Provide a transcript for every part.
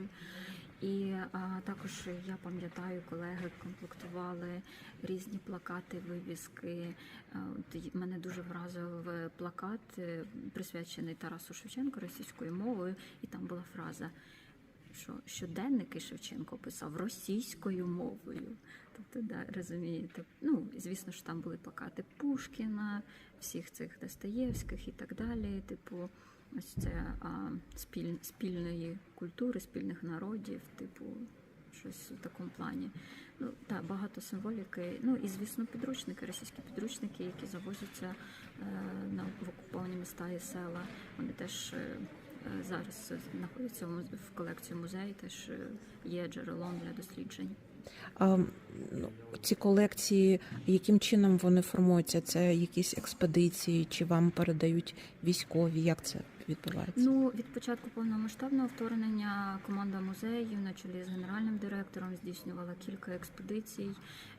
просторі. І а, також я пам'ятаю, колеги комплектували різні плакати, вивіски. От мене дуже вразив плакат, е, присвячений Тарасу Шевченку російською мовою, і там була фраза. Що щоденники Шевченко писав російською мовою. Тобто, да, розумієте, ну звісно ж там були плакати Пушкіна, всіх цих Достоєвських і так далі. Типу, ось це а, спіль, спільної культури, спільних народів, типу, щось в такому плані. Ну так, багато символіки. Ну і звісно, підручники, російські підручники, які завозяться е, на в окуповані міста і села. Вони теж. е, Зараз знаходяться в в колекції музею, теж е, є джерелом для досліджень. А, ну, ці колекції, яким чином вони формуються? Це якісь експедиції, чи вам передають військові? Як це відбувається? Ну, від початку повномасштабного вторгнення команда музеїв на чолі з генеральним директором здійснювала кілька експедицій,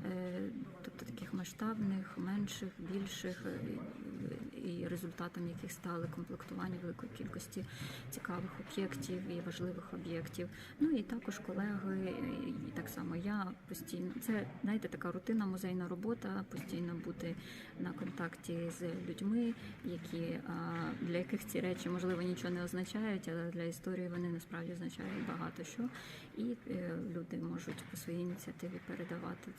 е, тобто таких масштабних, менших, більших, е, і результатом яких стали комплектування великої кількості цікавих об'єктів і важливих об'єктів. Ну і також колеги, так само я постійно це знаєте, така рутинна музейна робота, постійно бути на контакті з людьми, які для яких ці речі можливо нічого не означають, але для історії вони насправді означають багато що, і е, люди можуть по своїй ініціативі передавати